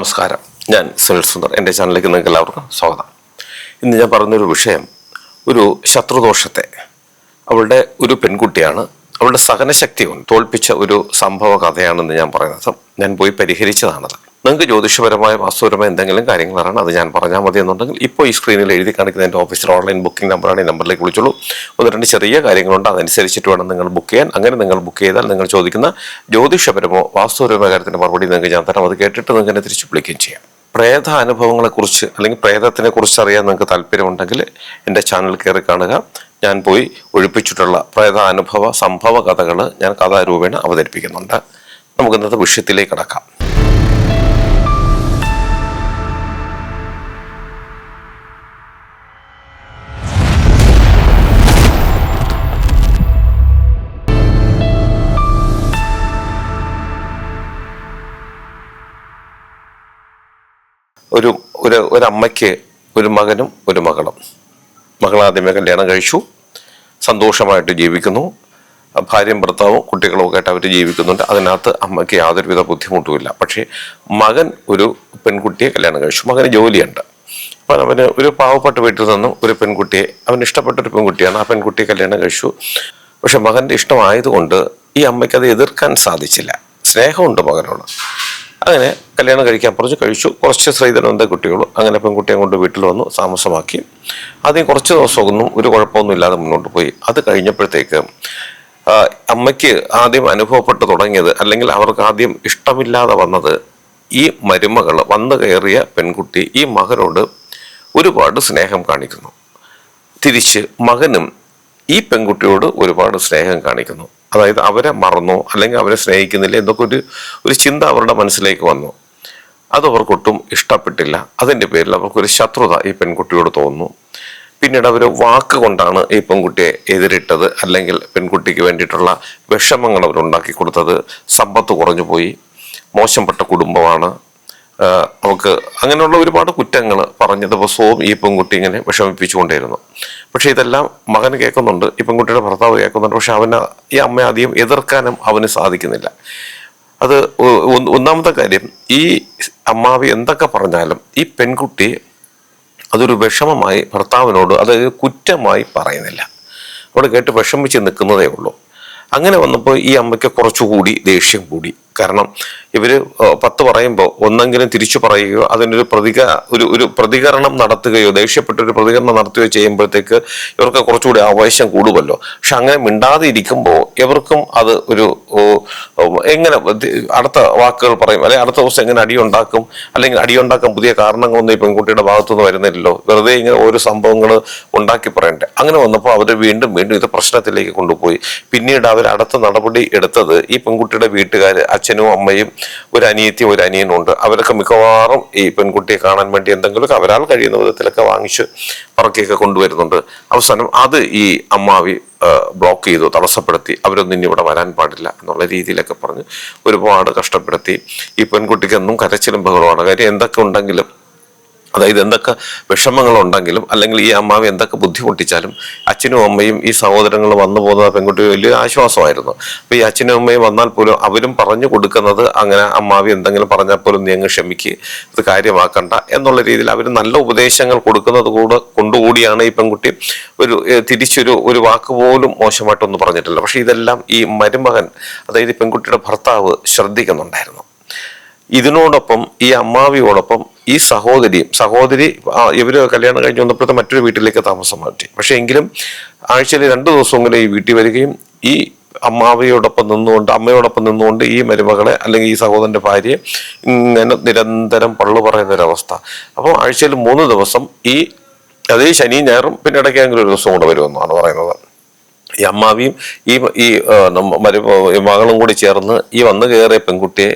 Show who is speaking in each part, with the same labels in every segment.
Speaker 1: നമസ്കാരം. ഞാൻ സുനിൽ സുന്ദർ. എന്റെ ചാനലിലേക്ക് നിങ്ങൾക്ക് എല്ലാവർക്കും സ്വാഗതം. ഇന്ന് ഞാൻ പറഞ്ഞൊരു വിഷയം ഒരു ശത്രുദോഷത്തെ. അവളുടെ ഒരു പെൺകുട്ടിയാണ്. അവളുടെ സഹനശക്തി തോൽപ്പിച്ച ഒരു സംഭവ കഥയാണെന്ന് ഞാൻ പറയുന്നത്. ഞാൻ പോയി പരിഹരിച്ചതാണത്. നിങ്ങൾക്ക് ജ്യോതിഷപരമായ വാസ്തുപരമായ എന്തെങ്കിലും കാര്യങ്ങൾ അറിയണം അത് ഞാൻ പറഞ്ഞാൽ മതി എന്നുണ്ടെങ്കിൽ ഇപ്പോൾ ഈ സ്ക്രീനിൽ എഴുതി കാണിക്കുന്ന എന്റെ ഓഫീസിൽ ഓൺലൈൻ ബുക്കിംഗ് നമ്പറാണ് ഈ നമ്പറിലേക്ക് വിളിച്ചോളൂ. ഒന്ന് രണ്ട് ചെറിയ കാര്യങ്ങളുണ്ട് അതനുസരിച്ചിട്ട് വേണം നിങ്ങൾ ബുക്ക് ചെയ്യാൻ. അങ്ങനെ നിങ്ങൾ ബുക്ക് ചെയ്താൽ നിങ്ങൾ ചോദിക്കുന്ന ജ്യോതിഷപരമോ വാസ്തുപരമോ കാര്യത്തിന്റെ മറുപടി നിങ്ങൾക്ക് ഞാൻ തരാം. അത് കേട്ടിട്ട് നിങ്ങൾക്ക് എന്നെ തിരിച്ച് വിളിക്കുകയും ചെയ്യാം. പ്രേത അനുഭവങ്ങളെക്കുറിച്ച് അല്ലെങ്കിൽ പ്രേതത്തിനെ കുറിച്ച് അറിയാൻ നിങ്ങൾക്ക് താല്പര്യമുണ്ടെങ്കിൽ എന്റെ ചാനൽ കയറി കാണുക. ഞാൻ പോയി ഒഴിപ്പിച്ചിട്ടുള്ള പ്രേത അനുഭവ സംഭവ കഥകൾ ഞാൻ കഥാരൂപേണ അവതരിപ്പിക്കുന്നുണ്ട്. നമുക്ക് ഇന്നത്തെ വിഷയത്തിലേക്ക് കടക്കാം. ഒരു ഒരു ഒരമ്മയ്ക്ക് ഒരു മകനും ഒരു മകളും. മകളാദ്യമേ കല്യാണം കഴിച്ചു. സന്തോഷമായിട്ട് ജീവിക്കുന്നു. ഭാര്യയും ഭർത്താവും കുട്ടികളും ഒക്കെ ആയിട്ട് അവർ ജീവിക്കുന്നുണ്ട്. അതിനകത്ത് അമ്മയ്ക്ക് യാതൊരുവിധ ബുദ്ധിമുട്ടുമില്ല. പക്ഷേ മകൻ ഒരു പെൺകുട്ടിയെ കല്യാണം കഴിച്ചു. മകന് ജോലിയുണ്ട്. അപ്പോൾ അവന് ഒരു പാവപ്പെട്ട വീട്ടിൽ നിന്നും ഒരു പെൺകുട്ടിയെ അവൻ ഇഷ്ടപ്പെട്ട ഒരു പെൺകുട്ടിയാണ് ആ പെൺകുട്ടിയെ കല്യാണം കഴിച്ചു. പക്ഷെ മകന്റെ ഇഷ്ടമായതുകൊണ്ട് ഈ അമ്മയ്ക്ക് അത് എതിർക്കാൻ സാധിച്ചില്ല. സ്നേഹമുണ്ട് മകനോട്. അങ്ങനെ കല്യാണം കഴിക്കാൻ പറഞ്ഞു കഴിച്ചു. കുറച്ച് ശ്രീധരനന്ദ കുട്ടികളും. അങ്ങനെ പെൺകുട്ടിയെ കൊണ്ട് വീട്ടിൽ വന്നു താമസമാക്കി. ആദ്യം കുറച്ച് ദിവസമൊന്നും ഒരു കുഴപ്പമൊന്നും ഇല്ലാതെ മുന്നോട്ട് പോയി. അത് കഴിഞ്ഞപ്പോഴത്തേക്ക് അമ്മയ്ക്ക് ആദ്യം അനുഭവപ്പെട്ടു തുടങ്ങിയത് അല്ലെങ്കിൽ അവർക്ക് ആദ്യം ഇഷ്ടമില്ലാതെ വന്നത് ഈ മരുമകൾ വന്നു കയറിയ പെൺകുട്ടി ഈ മകനോട് ഒരുപാട് സ്നേഹം കാണിക്കുന്നു. തിരിച്ച് മകനും ഈ പെൺകുട്ടിയോട് ഒരുപാട് സ്നേഹം കാണിക്കുന്നു. അതായത് അവരെ മറന്നോ അല്ലെങ്കിൽ അവരെ സ്നേഹിക്കുന്നില്ല എന്നൊക്കെ ഒരു ഒരു ചിന്ത അവരുടെ മനസ്സിലേക്ക് വന്നു. അത് അവർക്കൊട്ടും ഇഷ്ടപ്പെട്ടില്ല. അതിന്റെ പേരിൽ അവർക്കൊരു ശത്രുത ഈ പെൺകുട്ടിയോട് തോന്നുന്നു. പിന്നീട് അവർ വാക്ക് കൊണ്ടാണ് ഈ പെൺകുട്ടിയെ എതിരിട്ടത് അല്ലെങ്കിൽ പെൺകുട്ടിക്ക് വേണ്ടിയിട്ടുള്ള വിഷമങ്ങൾ അവരുണ്ടാക്കി കൊടുത്തത്. സമ്പത്ത് കുറഞ്ഞു പോയി. മോശപ്പെട്ട കുടുംബമാണ്. അവൾക്ക് അങ്ങനെയുള്ള ഒരുപാട് കുറ്റങ്ങൾ പറഞ്ഞ ദിവസവും ഈ പെൺകുട്ടി ഇങ്ങനെ വിഷമിപ്പിച്ചുകൊണ്ടേയിരുന്നു പക്ഷെ ഇതെല്ലാം മകൻ കേൾക്കുന്നുണ്ട് ഈ പെൺകുട്ടിയുടെ ഭർത്താവ് കേൾക്കുന്നുണ്ട്. പക്ഷെ അവന് ഈ അമ്മ ആദ്യം എതിർക്കാനും അവന് സാധിക്കുന്നില്ല. അത് ഒന്നാമത്തെ കാര്യം ഈ അമ്മാവി എന്തൊക്കെ പറഞ്ഞാലും ഈ പെൺകുട്ടി അതൊരു വിഷമമായി ഭർത്താവിനോട് അതായത് കുറ്റമായി പറയുന്നില്ല. അവിടെ കേട്ട് വിഷമിച്ച് നിൽക്കുന്നതേ ഉള്ളൂ. അങ്ങനെ വന്നപ്പോൾ ഈ അമ്മയ്ക്ക് കുറച്ചുകൂടി ദേഷ്യം കൂടി. കാരണം ഇവർ പത്ത് പറയുമ്പോൾ ഒന്നെങ്കിലും തിരിച്ചു പറയുകയോ അതിനൊരു പ്രതിക ഒരു ഒരു പ്രതികരണം നടത്തുകയോ ദേഷ്യപ്പെട്ട ഒരു പ്രതികരണം നടത്തുകയോ ചെയ്യുമ്പോഴത്തേക്ക് ഇവർക്ക് കുറച്ചുകൂടി ആവേശം കൂടുമല്ലോ. പക്ഷെ അങ്ങനെ മിണ്ടാതെ ഇരിക്കുമ്പോൾ ഇവർക്കും അത് ഒരു എങ്ങനെ അടുത്ത വാക്കുകൾ പറയും. അല്ലെങ്കിൽ അടുത്ത ദിവസം എങ്ങനെ അടിയുണ്ടാക്കും അല്ലെങ്കിൽ അടിയുണ്ടാക്കാൻ പുതിയ കാരണങ്ങളൊന്നും ഈ പെൺകുട്ടിയുടെ ഭാഗത്തുനിന്ന് വരുന്നില്ലല്ലോ. വെറുതെ ഇങ്ങനെ ഓരോ സംഭവങ്ങൾ ഉണ്ടാക്കി പറയണ്ടേ. അങ്ങനെ വന്നപ്പോൾ അവർ വീണ്ടും വീണ്ടും ഇത് പ്രശ്നത്തിലേക്ക് കൊണ്ടുപോയി. പിന്നീട് അവർ അടുത്ത നടപടി എടുത്തത് ഈ പെൺകുട്ടിയുടെ വീട്ടുകാർ അച്ഛനും അമ്മയും ഒരു അനിയത്തിയും ഒരു അനിയനും ഉണ്ട്. അവരൊക്കെ മിക്കവാറും ഈ പെൺകുട്ടിയെ കാണാൻ വേണ്ടി എന്തെങ്കിലുമൊക്കെ അവരാൾ കഴിയുന്ന വിധത്തിലൊക്കെ വാങ്ങിച്ച് പറക്കിയൊക്കെ കൊണ്ടുവരുന്നുണ്ട്. അവസാനം അത് ഈ അമ്മാവി ബ്ലോക്ക് ചെയ്തു തടസ്സപ്പെടുത്തി. അവരൊന്നും ഇനി ഇവിടെ വരാൻ പാടില്ല എന്നുള്ള രീതിയിലൊക്കെ പറഞ്ഞ് ഒരുപാട് കഷ്ടപ്പെടുത്തി. ഈ പെൺകുട്ടിക്ക് എന്നും കരച്ചിലും ബഹളമാണ് കാര്യം എന്തൊക്കെ ഉണ്ടെങ്കിലും അതായത് എന്തൊക്കെ വിഷമങ്ങളുണ്ടെങ്കിലും അല്ലെങ്കിൽ ഈ അമ്മാവ് എന്തൊക്കെ ബുദ്ധിമുട്ടിച്ചാലും അച്ഛനും അമ്മയും ഈ സഹോദരങ്ങൾ വന്നു പോകുന്ന പെൺകുട്ടി വലിയ ആശ്വാസമായിരുന്നു. അപ്പൊ ഈ അച്ഛനും അമ്മയും വന്നാൽ പോലും അവരും പറഞ്ഞു കൊടുക്കുന്നത് അങ്ങനെ അമ്മാവി എന്തെങ്കിലും പറഞ്ഞാൽ പോലും നീ അങ്ങ് ക്ഷമിക്ക് ഇത് കാര്യമാക്കണ്ട എന്നുള്ള രീതിയിൽ അവർ നല്ല ഉപദേശങ്ങൾ കൊടുക്കുന്നത് കൂടെ കൊണ്ടുകൂടിയാണ് ഈ പെൺകുട്ടി ഒരു തിരിച്ചൊരു ഒരു വാക്ക് പോലും മോശമായിട്ടൊന്നും പറഞ്ഞിട്ടില്ല. പക്ഷേ ഇതെല്ലാം ഈ മരുമകൻ അതായത് പെൺകുട്ടിയുടെ ഭർത്താവ് ശ്രദ്ധിക്കുന്നുണ്ടായിരുന്നു. ഇതിനോടൊപ്പം ഈ അമ്മാവിയോടൊപ്പം ഈ സഹോദരിയും സഹോദരി ഇവർ കല്യാണം കഴിഞ്ഞ് വന്നപ്പോഴത്തെ മറ്റൊരു വീട്ടിലേക്ക് താമസം മാറ്റി. പക്ഷെ എങ്കിലും ആഴ്ചയിൽ രണ്ടു ദിവസമെങ്കിലും ഈ വീട്ടിൽ വരികയും ഈ അമ്മാവിയോടൊപ്പം നിന്നുകൊണ്ട് അമ്മയോടൊപ്പം നിന്നുകൊണ്ട് ഈ മരുമകളെ അല്ലെങ്കിൽ ഈ സഹോദരന്റെ ഭാര്യയെ ഇങ്ങനെ നിരന്തരം പള്ളു പറയുന്ന ഒരവസ്ഥ അപ്പോൾ ആഴ്ചയിൽ മൂന്ന് ദിവസം ഈ അതേ ശനിയും ഞായറും പിന്നെ ഇടയ്ക്കെങ്കിലും ഒരു ദിവസം കൂടെ വരുമെന്നാണ് പറയുന്നത്. ഈ അമ്മാവിയും ഈ ഈ മരു മകളും കൂടി ചേർന്ന് ഈ വന്നു കയറിയ പെൺകുട്ടിയെ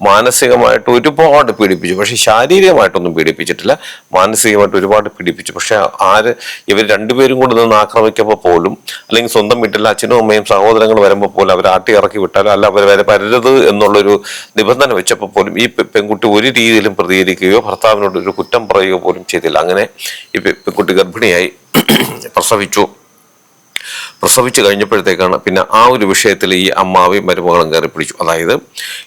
Speaker 1: മാനസികമായിട്ട് ഒരുപാട് പീഡിപ്പിച്ചു. പക്ഷെ ശാരീരികമായിട്ടൊന്നും പീഡിപ്പിച്ചിട്ടില്ല. മാനസികമായിട്ട് ഒരുപാട് പീഡിപ്പിച്ചു. പക്ഷെ ആര് ഇവർ രണ്ടുപേരും കൂടെ നിന്ന് ആക്രമിക്കുമ്പോൾ പോലും അല്ലെങ്കിൽ സ്വന്തം വീട്ടിലെ അച്ഛനും അമ്മയും സഹോദരങ്ങൾ വരുമ്പോൾ പോലും അവർ ആട്ടി ഇറക്കി വിട്ടാലോ അല്ല അവർ വരെ വരരുത് എന്നുള്ളൊരു നിബന്ധന വെച്ചപ്പോൾ പോലും ഈ പെൺകുട്ടി ഒരു രീതിയിലും പ്രതികരിക്കുകയോ ഭർത്താവിനോട് ഒരു കുറ്റം പറയുകയോ പോലും ചെയ്തില്ല. അങ്ങനെ ഈ പെൺകുട്ടി ഗർഭിണിയായി. പ്രസവിച്ചു. പ്രസവിച്ച് കഴിഞ്ഞപ്പോഴത്തേക്കാണ് പിന്നെ ആ ഒരു വിഷയത്തിൽ ഈ അമ്മാവി മരുമകളും കയറി പിടിച്ചു. അതായത്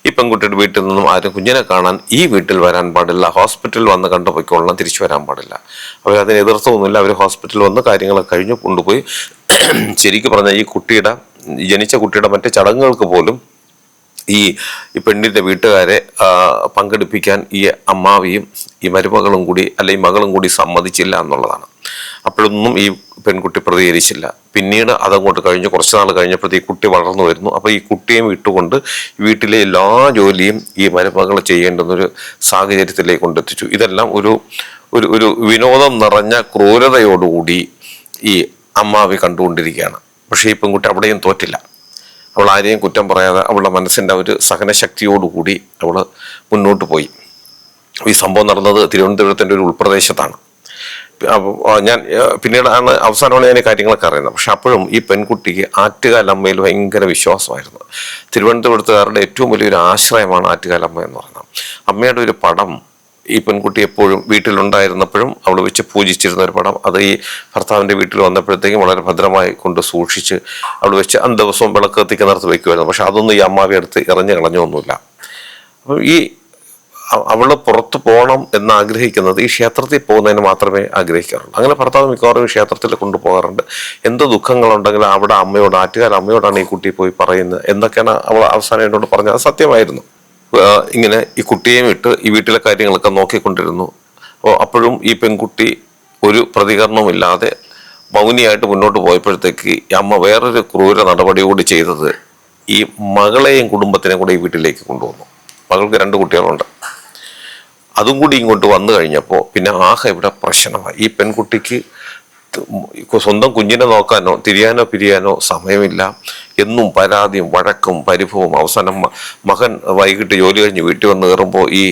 Speaker 1: ഈ പെൺകുട്ടിയുടെ വീട്ടിൽ നിന്നും ആരും കുഞ്ഞിനെ കാണാൻ ഈ വീട്ടിൽ വരാൻ പാടില്ല. ഹോസ്പിറ്റലിൽ വന്ന് കണ്ടു പൊയ്ക്കൊള്ളണം തിരിച്ചു വരാൻ പാടില്ല. അവരതിന് എതിർത്തൊന്നുമില്ല. അവർ ഹോസ്പിറ്റലിൽ വന്ന് കാര്യങ്ങൾ കഴിഞ്ഞു കൊണ്ടുപോയി. ശരിക്കും പറഞ്ഞാൽ ഈ കുട്ടിയുടെ ജനിച്ച കുട്ടിയുടെ മറ്റു ചടങ്ങുകൾക്ക് പോലും ഈ പെണ്ണിന്റെ വീട്ടുകാരെ പങ്കെടുപ്പിക്കാൻ ഈ അമ്മാവിയും ഈ മരുമകളും കൂടി അല്ലെങ്കിൽ മകളും കൂടി സമ്മതിച്ചില്ല എന്നുള്ളതാണ്. അപ്പോഴൊന്നും ഈ പെൺകുട്ടി പ്രതികരിച്ചില്ല. പിന്നീട് അതങ്ങോട്ട് കഴിഞ്ഞ് കുറച്ച് നാൾ കഴിഞ്ഞപ്പോഴത്തേക്ക് ഈ കുട്ടി വളർന്നു വരുന്നു. അപ്പോൾ ഈ കുട്ടിയെ വിട്ടുകൊണ്ട് വീട്ടിലെ എല്ലാ ജോലിയും ഈ മരുമകൾ ചെയ്യേണ്ടെന്നൊരു സാഹചര്യത്തിലേക്ക് കൊണ്ടെത്തിച്ചു. ഇതെല്ലാം ഒരു ഒരു ഒരു വിനോദം നിറഞ്ഞ ക്രൂരതയോടുകൂടി ഈ അമ്മാവി കണ്ടുകൊണ്ടിരിക്കുകയാണ്. പക്ഷേ ഈ പെൺകുട്ടി അവിടെയും തോറ്റില്ല. അവൾ ആരെയും കുറ്റം പറയാതെ അവളുടെ മനസ്സിന്റെ ഒരു സഹനശക്തിയോടുകൂടി അവൾ മുന്നോട്ട് പോയി. ഈ സംഭവം നടന്നത് തിരുവനന്തപുരത്തിന്റെ ഒരു ഉൾപ്രദേശത്താണ്. ഞാൻ പിന്നീടാണ് അവസാനമാണ് ഞാൻ ഈ കാര്യങ്ങളൊക്കെ അറിയുന്നത്. പക്ഷെ അപ്പോഴും ഈ പെൺകുട്ടിക്ക് ആറ്റുകാലമ്മയിൽ ഭയങ്കര വിശ്വാസമായിരുന്നു. തിരുവനന്തപുരത്തുകാരുടെ ഏറ്റവും വലിയൊരു ആശ്രയമാണ് ആറ്റുകാലമ്മ എന്ന് പറയുന്നത്. അമ്മയുടെ ഒരു പടം ഈ പെൺകുട്ടി എപ്പോഴും വീട്ടിലുണ്ടായിരുന്നപ്പോഴും അവൾ വെച്ച് പൂജിച്ചിരുന്ന ഒരു പടം. അത് ഈ ഭർത്താവിന്റെ വീട്ടിൽ വന്നപ്പോഴത്തേക്കും വളരെ ഭദ്രമായി കൊണ്ട് സൂക്ഷിച്ച് അവൾ വെച്ച് അന്ന് ദിവസവും വിളക്ക് കത്തിക്കുന്നിടത്ത് വയ്ക്കുമായിരുന്നു പക്ഷെ അതൊന്നും ഈ അമ്മാവി അടുത്ത് ഇറഞ്ഞു കളഞ്ഞൊന്നുമില്ല. അപ്പം ഈ അ- പുറത്തു പോകണം എന്ന് ആഗ്രഹിക്കുന്നത് ഈ ക്ഷേത്രത്തിൽ പോകുന്നതിന് മാത്രമേ ആഗ്രഹിക്കാറുള്ളൂ. അങ്ങനെ ഭർത്താവ് മിക്കവാറും ക്ഷേത്രത്തിൽ കൊണ്ടുപോകാറുണ്ട്. എന്ത് ദുഃഖങ്ങളുണ്ടെങ്കിലും അവിടെ അമ്മയോട് ആറ്റുകാർ അമ്മയോടാണ് ഈ കുട്ടി പോയി പറയുന്നത്. എന്തൊക്കെയാണ് അവൾ അവസാനം എന്നോട് പറഞ്ഞത്. അത് സത്യമായിരുന്നു. ഇങ്ങനെ ഈ കുട്ടിയെയും ഇട്ട് ഈ വീട്ടിലെ കാര്യങ്ങളൊക്കെ നോക്കിക്കൊണ്ടിരുന്നു. അപ്പോൾ അപ്പോഴും ഈ പെൺകുട്ടി ഒരു പ്രതികരണവുമില്ലാതെ മൗനിയായിട്ട് മുന്നോട്ട് പോയപ്പോഴത്തേക്ക് അമ്മ വേറൊരു ക്രൂര നടപടി കൂടി ചെയ്തത് ഈ മകളെയും കുടുംബത്തിനെയും കൂടെ ഈ വീട്ടിലേക്ക് കൊണ്ടുവന്നു. മകൾക്ക് രണ്ട് കുട്ടികളുണ്ട്. അതും കൂടി ഇങ്ങോട്ട് വന്നു കഴിഞ്ഞപ്പോൾ പിന്നെ ആഹ ഇവിടെ പ്രശ്നമായി. ഈ പെൺകുട്ടിക്ക് സ്വന്തം കുഞ്ഞിനെ നോക്കാനോ തിരിയാനോ പിരിയാനോ സമയമില്ല. എന്നും പരാതിയും വഴക്കും പരിഭവവും അവസാനം മകൻ വൈകിട്ട് ജോലി കഴിഞ്ഞ് വീട്ടിൽ വന്ന് കയറുമ്പോൾ ഈ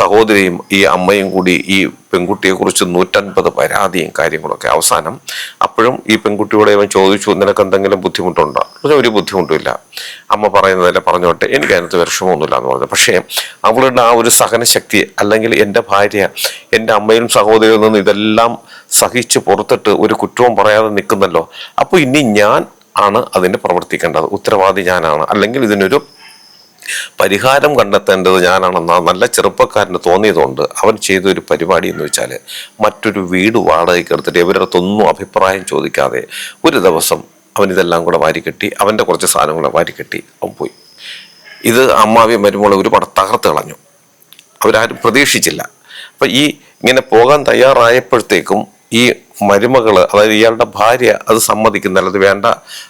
Speaker 1: സഹോദരിയും ഈ അമ്മയും കൂടി ഈ പെൺകുട്ടിയെക്കുറിച്ച് നൂറ്റൻപത് പരാതിയും കാര്യങ്ങളൊക്കെ അവസാനം അപ്പോഴും ഈ പെൺകുട്ടിയോട് ഇവൻ ചോദിച്ചു നിനക്ക് എന്തെങ്കിലും ബുദ്ധിമുട്ടുണ്ടോ? ഒരു ബുദ്ധിമുട്ടില്ല അമ്മ പറയുന്നതല്ല പറഞ്ഞോട്ടെ എനിക്ക് അതിനകത്ത് വിഷമമൊന്നുമില്ല എന്ന് പറഞ്ഞു. പക്ഷേ അവളുടെ ആ ഒരു സഹനശക്തി അല്ലെങ്കിൽ എന്റെ ഭാര്യ എന്റെ അമ്മയും സഹോദരിയിൽ നിന്ന് ഇതെല്ലാം സഹിച്ച് പുറത്തിട്ട് ഒരു കുറ്റവും പറയാതെ നിൽക്കുന്നല്ലോ. അപ്പോൾ ഇനി ഞാൻ ആണ് അതിന് പ്രവർത്തിക്കേണ്ടത്. ഉത്തരവാദി ഞാനാണ്. അല്ലെങ്കിൽ ഇതിനൊരു പരിഹാരം കണ്ടെത്തേണ്ടത് ഞാനാണെന്ന നല്ല ചെറുപ്പക്കാരന് തോന്നിയതുകൊണ്ട് അവൻ ചെയ്തൊരു പരിപാടി എന്ന് വെച്ചാൽ മറ്റൊരു വീട് വാടകയ്ക്ക് എടുത്തിട്ട് ഇവരടുത്തൊന്നും അഭിപ്രായം ചോദിക്കാതെ ഒരു ദിവസം അവൻ ഇതെല്ലാം കൂടെ വാരിക്കെട്ടി അവന്റെ കുറച്ച് സാധനങ്ങളെ വാരിക്കെട്ടി അവൻ പോയി. ഇത് അമ്മാവിയും മരുമോളെ ഒരുപാട് തകർത്ത് കളഞ്ഞു. അവരാരും പ്രതീക്ഷിച്ചില്ല. അപ്പം ഈ ഇങ്ങനെ പോകാൻ തയ്യാറായപ്പോഴത്തേക്കും ഈ മരുമകൾ അതായത് ഇയാളുടെ ഭാര്യ അത് സമ്മതിക്കുന്നില്ല. അത് വേണ്ട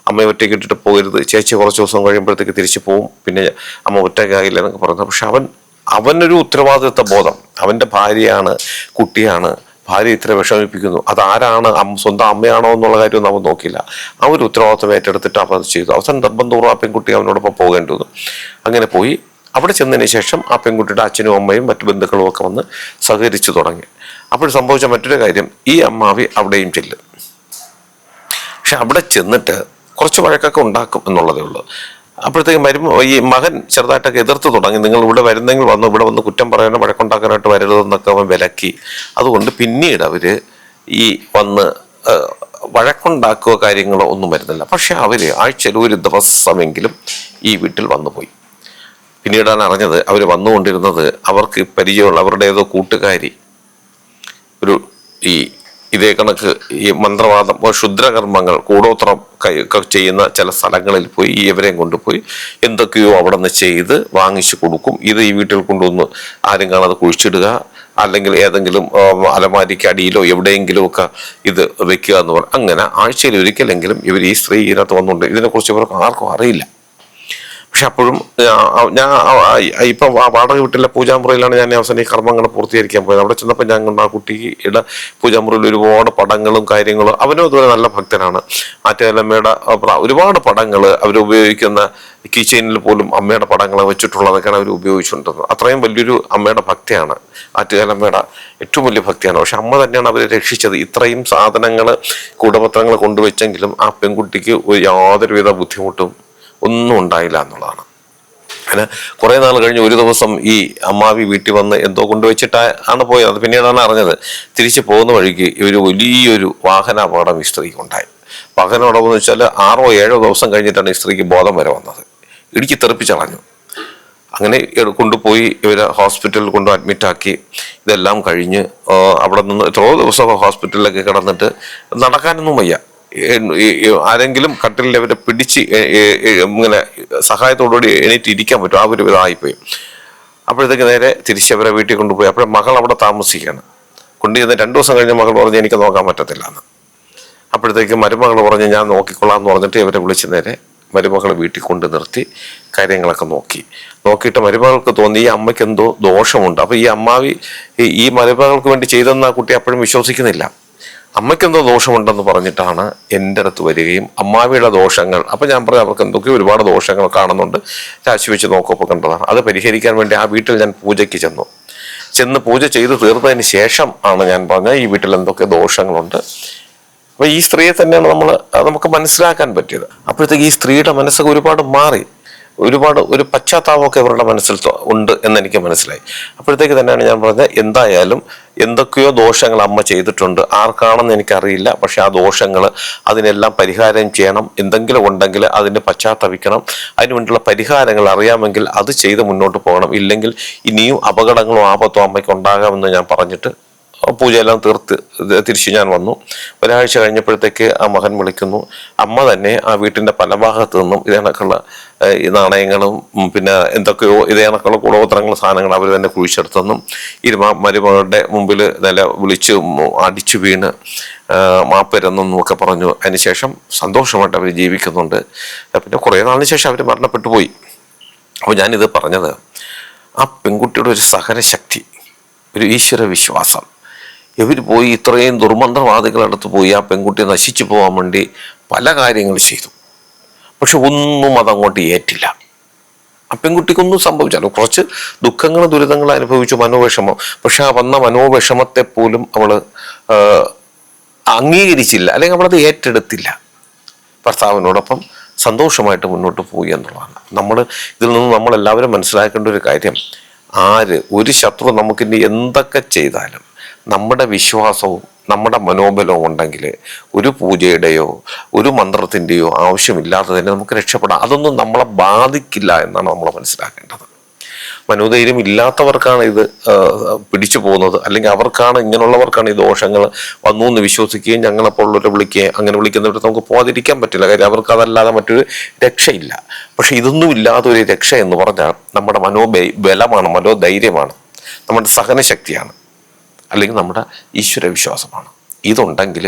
Speaker 1: അമ്മ ഒറ്റയ്ക്ക് ഇട്ടിട്ട് പോകരുത്. ചേച്ചി കുറച്ച് ദിവസം കഴിയുമ്പോഴത്തേക്ക് തിരിച്ചു പോവും. പിന്നെ അമ്മ ഒറ്റയ്ക്കാകില്ല എന്നൊക്കെ പറഞ്ഞു. പക്ഷെ അവൻ അവനൊരു ഉത്തരവാദിത്വ ബോധം. അവന്റെ ഭാര്യയാണ് കുട്ടിയാണ്. ഭാര്യ ഇത്ര വിഷമിപ്പിക്കുന്നു. അതാരാണ് സ്വന്തം അമ്മയാണോ എന്നുള്ള കാര്യമൊന്നും അവൻ നോക്കില്ല ആ ഒരു ഉത്തരവാദിത്വം ഏറ്റെടുത്തിട്ട് അവൻ ചെയ്തു. അവസാനം നിർബന്ധപൂർവം ആ പെൺകുട്ടി അവനോടൊപ്പം പോകേണ്ടി വന്നു. അങ്ങനെ പോയി. അവിടെ ചെന്നതിന് ശേഷം ആ പെൺകുട്ടിയുടെ അച്ഛനും അമ്മയും മറ്റു ബന്ധുക്കളും ഒക്കെ വന്ന് സഹകരിച്ചു തുടങ്ങി. അപ്പോൾ സംഭവിച്ച മറ്റൊരു കാര്യം ഈ അമ്മാവി അവിടെയും ചെല്ലും. പക്ഷെ അവിടെ ചെന്നിട്ട് കുറച്ച് വഴക്കൊക്കെ ഉണ്ടാക്കും എന്നുള്ളതേ ഉള്ളൂ. അപ്പോഴത്തേക്കും വരുമ്പോൾ ഈ മകൻ ചെറുതായിട്ടൊക്കെ എതിർത്ത് തുടങ്ങി. നിങ്ങൾ ഇവിടെ വരുന്നെങ്കിൽ വന്നു ഇവിടെ വന്ന് കുറ്റം പറയാനോ വഴക്കുണ്ടാക്കാനായിട്ട് വരരുതെന്നൊക്കെ അവൻ വിലക്കി. അതുകൊണ്ട് പിന്നീട് അവർ ഈ വന്ന് വഴക്കുണ്ടാക്കുക കാര്യങ്ങളോ ഒന്നും വരുന്നില്ല. പക്ഷെ അവർ ആഴ്ചയിൽ ഒരു ദിവസമെങ്കിലും ഈ വീട്ടിൽ വന്നു പോയി പിന്നീടാണ് അറിഞ്ഞത് അവർ വന്നുകൊണ്ടിരുന്നത് അവർക്ക് പരിചയമുള്ള അവരുടെ ഏതോ കൂട്ടുകാരി. ഒരു ഈ ഇതേ കണക്ക് ഈ മന്ത്രവാദം ശുദ്രകർമ്മങ്ങൾ കൂടോത്രം ചെയ്യുന്ന ചില സ്ഥലങ്ങളിൽ പോയി ഈ ഇവരെയും കൊണ്ടുപോയി എന്തൊക്കെയോ അവിടെ നിന്ന് ചെയ്ത് വാങ്ങിച്ചു കൊടുക്കും. ഇത് ഈ വീട്ടിൽ കൊണ്ടുവന്ന് ആരും കാണാതെ കുഴിച്ചിടുക അല്ലെങ്കിൽ ഏതെങ്കിലും അലമാരിക്ക് അടിയിലോ എവിടെയെങ്കിലും ഒക്കെ ഇത് വെക്കുക എന്ന് പറഞ്ഞാൽ അങ്ങനെ ആഴ്ചയിൽ ഒരിക്കലെങ്കിലും ഇവർ ഈ സ്ത്രീ ഇതിനകത്ത് വന്നുകൊണ്ട് ഇതിനെക്കുറിച്ച് ഇവർക്ക് ആർക്കും അറിയില്ല. പക്ഷെ അപ്പോഴും ഞാൻ ഇപ്പൊ വാടക വീട്ടിലെ പൂജാമുറിയിലാണ് ഞാൻ അവസാനം ഈ കർമ്മങ്ങൾ പൂർത്തീകരിക്കാൻ പോയത്. അവിടെ ചെന്നപ്പോൾ ഞാൻ ആ കുട്ടിയുടെ പൂജാമുറിയിൽ ഒരുപാട് പടങ്ങളും കാര്യങ്ങളും അവനും അതുപോലെ നല്ല ഭക്തനാണ്. ആറ്റുകാലമ്മയുടെ ഒരുപാട് പടങ്ങൾ അവരുപയോഗിക്കുന്ന കിച്ചണിൽ പോലും അമ്മയുടെ പടങ്ങൾ വെച്ചിട്ടുള്ളതൊക്കെയാണ് അവർ ഉപയോഗിച്ചുകൊണ്ടിരുന്നത്. അത്രയും വലിയൊരു അമ്മയുടെ ഭക്തിയാണ് ആറ്റുകാലമ്മയുടെ ഏറ്റവും വലിയ ഭക്തിയാണ്. പക്ഷെ അമ്മ തന്നെയാണ് അവരെ രക്ഷിച്ചത്. ഇത്രയും സാധനങ്ങൾ കൂടപത്രങ്ങൾ കൊണ്ടുവച്ചെങ്കിലും ആ പെൺകുട്ടിക്ക് യാതൊരുവിധ ബുദ്ധിമുട്ടും ഒന്നും ഉണ്ടായില്ല എന്നുള്ളതാണ്. അങ്ങനെ കുറെ നാൾ കഴിഞ്ഞ് ഒരു ദിവസം ഈ അമ്മാവി വീട്ടിൽ വന്ന് എന്തോ കൊണ്ടുവച്ചിട്ട് ആണ് പോയത്. അത് പിന്നീടാണ് അറിഞ്ഞത്. തിരിച്ചു പോകുന്ന വഴിക്ക് ഒരു വലിയൊരു വാഹന അപകടം ഈ സ്ത്രീക്ക് ഉണ്ടായി. പകനോടവെന്ന് വെച്ചാൽ ആറോ ഏഴോ ദിവസം കഴിഞ്ഞിട്ടാണ് ഈ സ്ത്രീക്ക് ബോധം വരെ വന്നത്. ഇടുക്കി തെറിപ്പിച്ചളഞ്ഞു. അങ്ങനെ കൊണ്ടുപോയി ഇവരെ ഹോസ്പിറ്റലിൽ കൊണ്ട് അഡ്മിറ്റാക്കി. ഇതെല്ലാം കഴിഞ്ഞ് അവിടെ നിന്ന് എത്രയോ ദിവസം ഹോസ്പിറ്റലിലൊക്കെ കിടന്നിട്ട് നടക്കാനൊന്നും വയ്യ. ആരെങ്കിലും കട്ടിലിൽ അവരെ പിടിച്ച് ഇങ്ങനെ സഹായത്തോടുകൂടി എണീറ്റ് ഇരിക്കാൻ പറ്റും. ആ ഒരു വിധമായിപ്പോയി അപ്പോഴത്തേക്ക് നേരെ തിരിച്ചവരെ വീട്ടിൽ കൊണ്ടുപോയി. അപ്പോഴേ മകൾ അവിടെ താമസിക്കുകയാണ്. കൊണ്ടുചെന്ന് രണ്ടു ദിവസം കഴിഞ്ഞ മകൾ പറഞ്ഞ് എനിക്ക് നോക്കാൻ പറ്റത്തില്ല എന്ന്. അപ്പോഴത്തേക്ക് മരുമകൾ പറഞ്ഞ് ഞാൻ നോക്കിക്കൊള്ളാം എന്ന് പറഞ്ഞിട്ട് ഇവരെ വിളിച്ച് നേരെ മരുമകളെ വീട്ടിൽ കൊണ്ട് നിർത്തി കാര്യങ്ങളൊക്കെ നോക്കി. നോക്കിയിട്ട് മരുമകൾക്ക് തോന്നി ഈ അമ്മയ്ക്ക് എന്തോ ദോഷമുണ്ട്. അപ്പോൾ ഈ അമ്മാവി ഈ മരുമകൾക്ക് വേണ്ടി ചെയ്തെന്ന് ആ കുട്ടി അപ്പോഴും വിശ്വസിക്കുന്നില്ല. അമ്മയ്ക്കെന്തോ ദോഷമുണ്ടെന്ന് പറഞ്ഞിട്ടാണ് എന്റെ അടുത്ത് വരികയും അമ്മാവിയുടെ ദോഷങ്ങൾ അപ്പം ഞാൻ പറഞ്ഞു അവർക്ക് എന്തൊക്കെയോ ഒരുപാട് ദോഷങ്ങൾ കാണുന്നുണ്ട് രാശി വെച്ച് നോക്കുമ്പോൾ കണ്ടതാണ്. അത് പരിഹരിക്കാൻ വേണ്ടി ആ വീട്ടിൽ ഞാൻ പൂജയ്ക്ക് ചെന്നു. ചെന്ന് പൂജ ചെയ്ത് തീർന്നതിന് ശേഷം ആണ് ഞാൻ പറഞ്ഞ ഈ വീട്ടിൽ എന്തൊക്കെ ദോഷങ്ങളുണ്ട്. അപ്പോൾ ഈ സ്ത്രീയെ തന്നെയാണ് നമ്മൾ നമുക്ക് മനസ്സിലാക്കാൻ പറ്റിയത്. അപ്പോഴത്തേക്ക് ഈ സ്ത്രീയുടെ മനസ്സൊക്കെ ഒരുപാട് മാറി. ഒരുപാട് ഒരു പശ്ചാത്താപമൊക്കെ ഇവരുടെ മനസ്സിൽ ഉണ്ട് എന്നെനിക്ക് മനസ്സിലായി. അപ്പോഴത്തേക്ക് തന്നെയാണ് ഞാൻ പറഞ്ഞത് എന്തായാലും എന്തൊക്കെയോ ദോഷങ്ങൾ അമ്മ ചെയ്തിട്ടുണ്ട്. ആർക്കാണെന്ന് എനിക്കറിയില്ല. പക്ഷെ ആ ദോഷങ്ങൾ അതിനെല്ലാം പരിഹാരം ചെയ്യണം. എന്തെങ്കിലും ഉണ്ടെങ്കിൽ അതിന് പശ്ചാത്തപിക്കണം. അതിനുവേണ്ടിയുള്ള പരിഹാരങ്ങൾ അറിയാമെങ്കിൽ അത് ചെയ്ത് മുന്നോട്ട് പോകണം. ഇല്ലെങ്കിൽ ഇനിയും അപകടങ്ങളോ ആപത്തോ അമ്മയ്ക്ക് ഉണ്ടാകാമെന്ന് ഞാൻ പറഞ്ഞിട്ട് പൂജയെല്ലാം തീർത്ത് തിരിച്ച് ഞാൻ വന്നു. ഒരാഴ്ച കഴിഞ്ഞപ്പോഴത്തേക്ക് ആ മകൻ വിളിക്കുന്നു. അമ്മ തന്നെ ആ വീട്ടിന്റെ പല ഭാഗത്തു നിന്നും ഇതേ കണക്കുള്ള ഈ നാണയങ്ങളും പിന്നെ എന്തൊക്കെയോ ഇതേ കണക്കുള്ള കുളോത്രങ്ങൾ സാധനങ്ങൾ അവർ തന്നെ കുഴിച്ചെടുത്തെന്നും ഇരുമ മരുമകളുടെ മുമ്പിൽ നില വിളിച്ച് അടിച്ചു വീണ് മാപ്പരുന്നെന്നും ഒക്കെ പറഞ്ഞു. അതിനുശേഷം സന്തോഷമായിട്ട് അവർ ജീവിക്കുന്നുണ്ട്. പിന്നെ കുറേ നാളിന് ശേഷം അവർ മരണപ്പെട്ടു പോയി. അപ്പോൾ ഞാനിത് പറഞ്ഞത് ആ പെൺകുട്ടിയുടെ ഒരു സഹനശക്തി ഒരു ഈശ്വര വിശ്വാസം ഇവർ പോയി ഇത്രയും ദുർമന്ത്രവാദികളുടെ അടുത്ത് പോയി ആ പെൺകുട്ടിയെ നശിച്ചു പോകാൻ വേണ്ടി പല കാര്യങ്ങൾ ചെയ്തു. പക്ഷെ ഒന്നും അതങ്ങോട്ട് ഏറ്റില്ല. ആ പെൺകുട്ടിക്കൊന്നും സംഭവിച്ചല്ലോ. കുറച്ച് ദുഃഖങ്ങളും ദുരിതങ്ങളും അനുഭവിച്ചു മനോവിഷമം. പക്ഷെ ആ വന്ന മനോവിഷമത്തെ പോലും അവൾ അംഗീകരിച്ചില്ല. അല്ലെങ്കിൽ അവളത് ഏറ്റെടുത്തില്ല. ഭർത്താവിനോടൊപ്പം സന്തോഷമായിട്ട് മുന്നോട്ട് പോയി എന്നുള്ളതാണ്. നമ്മൾ ഇതിൽ നിന്ന് നമ്മളെല്ലാവരും മനസ്സിലാക്കേണ്ട ഒരു കാര്യം ആര് ഒരു ശത്രു നമുക്കിനി എന്തൊക്കെ ചെയ്താലും നമ്മുടെ വിശ്വാസവും നമ്മുടെ മനോബലവും ഉണ്ടെങ്കിൽ ഒരു പൂജയുടെയോ ഒരു മന്ത്രത്തിന്റെയോ ആവശ്യമില്ലാതെ തന്നെ നമുക്ക് രക്ഷപ്പെടാം. അതൊന്നും നമ്മളെ ബാധിക്കില്ല എന്നാണ് നമ്മൾ മനസ്സിലാക്കേണ്ടത്. മനോധൈര്യം ഇല്ലാത്തവർക്കാണ് ഇത് പിടിച്ചു പോകുന്നത്. അല്ലെങ്കിൽ അവർക്കാണ് ഇങ്ങനെയുള്ളവർക്കാണ് ഈ ദോഷങ്ങൾ വന്നു എന്ന് വിശ്വസിക്കുകയും ഞങ്ങളെപ്പോലുള്ളവരെ വിളിക്കുകയും അങ്ങനെ വിളിക്കുന്നവരെ നമുക്ക് പോകാതിരിക്കാൻ പറ്റില്ല. കാര്യം അവർക്ക് അതല്ലാതെ മറ്റൊരു രക്ഷയില്ല. പക്ഷേ ഇതൊന്നും ഇല്ലാതെ ഒരു രക്ഷ എന്ന് പറഞ്ഞാൽ നമ്മുടെ മനോബലമാണ് മനോധൈര്യമാണ്. നമ്മുടെ സഹനശക്തിയാണ്. അല്ലെങ്കിൽ നമ്മുടെ ഈശ്വര വിശ്വാസമാണ്. ഇതുണ്ടെങ്കിൽ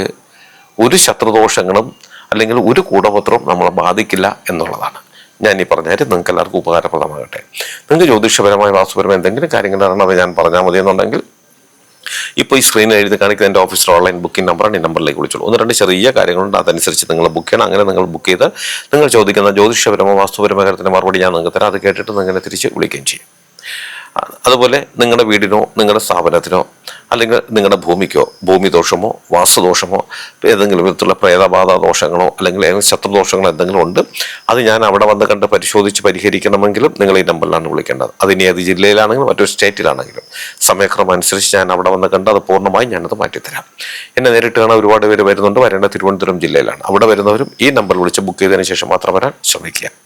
Speaker 1: ഒരു ശത്രുദോഷങ്ങളും അല്ലെങ്കിൽ ഒരു കൂടപത്രവും നമ്മളെ ബാധിക്കില്ല എന്നുള്ളതാണ്. ഞാൻ ഈ പറഞ്ഞാൽ നിങ്ങൾക്ക് എല്ലാവർക്കും ഉപകാരപ്രദമാകട്ടെ. നിങ്ങൾക്ക് ജ്യോതിഷപരമായ വാസ്തുപരമായ എന്തെങ്കിലും കാര്യങ്ങൾ അത് ഞാൻ പറഞ്ഞാൽ മതി എന്നുണ്ടെങ്കിൽ ഇപ്പോൾ ഈ സ്ക്രീനിൽ എഴുതി കാണിക്കുന്ന എന്റെ ഓഫീസിൽ ഓൺലൈൻ ബുക്കിംഗ് നമ്പറാണ് ഈ നമ്പറിലേക്ക് വിളിച്ചോളൂ. ഒന്ന് രണ്ട് ചെറിയ കാര്യങ്ങളുണ്ട്. അതനുസരിച്ച് നിങ്ങൾ ബുക്ക് ചെയ്യണം. അങ്ങനെ നിങ്ങൾ ബുക്ക് ചെയ്ത് നിങ്ങൾ ചോദിക്കുന്ന ജ്യോതിഷപരമോ വാസ്തുപരമായ കാര്യത്തിന് മറുപടി ഞാൻ നിങ്ങൾക്ക് തരാം. അത് കേട്ടിട്ട് നിങ്ങളെ തിരിച്ച് വിളിക്കുകയും ചെയ്യും. അതുപോലെ നിങ്ങളുടെ വീടിനോ നിങ്ങളുടെ സ്ഥാപനത്തിനോ അല്ലെങ്കിൽ നിങ്ങളുടെ ഭൂമിക്കോ ഭൂമി ദോഷമോ വാസ്തുദോഷമോ ഏതെങ്കിലും വിധത്തിലുള്ള പ്രേതബാധ ദോഷങ്ങളോ അല്ലെങ്കിൽ ഏതെങ്കിലും ശത്രുദോഷങ്ങളോ എന്തെങ്കിലും ഉണ്ട് അത് ഞാൻ അവിടെ വന്ന് കണ്ട് പരിശോധിച്ച് പരിഹരിക്കണമെങ്കിലും നിങ്ങൾ ഈ നമ്പറിലാണ് വിളിക്കേണ്ടത്. അത് ഇനി ഏത് ജില്ലയിലാണെങ്കിലും മറ്റൊരു സ്റ്റേറ്റിലാണെങ്കിലും. സമയക്രമം അനുസരിച്ച് ഞാൻ അവിടെ വന്ന് കണ്ട് അത് പൂർണമായും ഞാനത് മാറ്റിത്തരാം. എന്നെ നേരിട്ട് കാണാൻ ഒരുപാട് പേര് വരുന്നുണ്ട്. വരേണ്ട തിരുവനന്തപുരം ജില്ലയിലാണ്. അവിടെ വരുന്നവരും ഈ നമ്പർ വിളിച്ച് ബുക്ക് ചെയ്തതിന് ശേഷം മാത്രം വരാൻ ശ്രമിക്കുക.